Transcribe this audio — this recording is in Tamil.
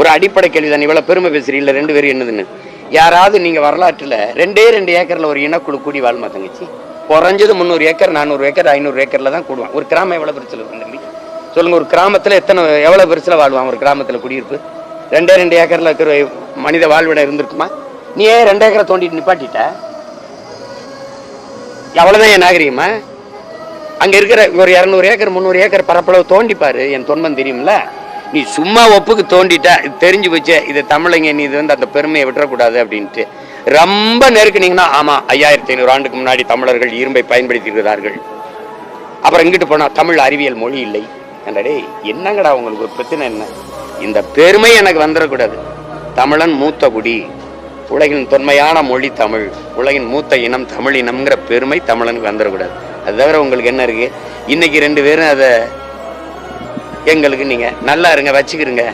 ஒரு அடிப்படை கேள்வி தான் இவ்வளோ பெருமை பேசுறீங்களா ரெண்டு பேரும் என்னதுன்னு? யாராவது நீங்கள் வரலாற்றில் ரெண்டே ரெண்டு ஏக்கரில் ஒரு இனக்குழு கூடி வாழ்மா தங்கச்சி? குறைஞ்சது முந்நூறு ஏக்கர் நானூறு ஏக்கர் ஐநூறு ஏக்கரில் தான் கூடுவான். ஒரு கிராமம் எவ்வளோ பெருசில் இருக்கும் தம்பி சொல்லுங்க ஒரு கிராமத்தில் எத்தனை எவ்வளோ பெருசில் வாழ்வான் ஒரு கிராமத்தில் குடியிருப்பு? ரெண்டே ரெண்டு ஏக்கரில் இருக்கிற மனித வாழ்விடம் இருந்திருக்குமா? நீ ஏன் ரெண்டு ஏக்கரை தோண்டிட்டு நிப்பாட்டிட்ட? எவ்வளோதான் என் நாகரிகமா? அங்கே இருக்கிற ஒரு இரநூறு ஏக்கர் முந்நூறு ஏக்கர் பரப்பளவு தோண்டிப்பார் என் தொன்பம் தெரியும்ல? நீ சும்மா ஒப்புக்கு தோண்டிட்ட இது தெரிஞ்சு போச்சு இது தமிழங்க நீ இது வந்து அந்த பெருமையை விட்டுறக்கூடாது அப்படின்ட்டு. ரொம்ப நெருக்குனீங்கன்னா ஆமா ஐயாயிரத்தி ஐநூறு ஆண்டுக்கு முன்னாடி தமிழர்கள் இரும்பை பயன்படுத்தி இருக்கிறார்கள் அப்புறம் இங்கிட்டு போனா தமிழ் அறிவியல் மொழி இல்லை. என்னடே என்னங்கடா உங்களுக்கு ஒரு பிரச்சனை என்ன? இந்த பெருமை எனக்கு வந்துடக்கூடாது. தமிழன் மூத்த குடி உலகின் தொன்மையான மொழி தமிழ் உலகின் மூத்த இனம் தமிழ் இனம்ங்கிற பெருமை தமிழனுக்கு வந்துடக்கூடாது. அது தவிர உங்களுக்கு என்ன இருக்கு? இன்னைக்கு ரெண்டு பேரும் அதை எங்களுக்கு நீங்க நல்லா இருங்க வச்சுக்கிறீங்க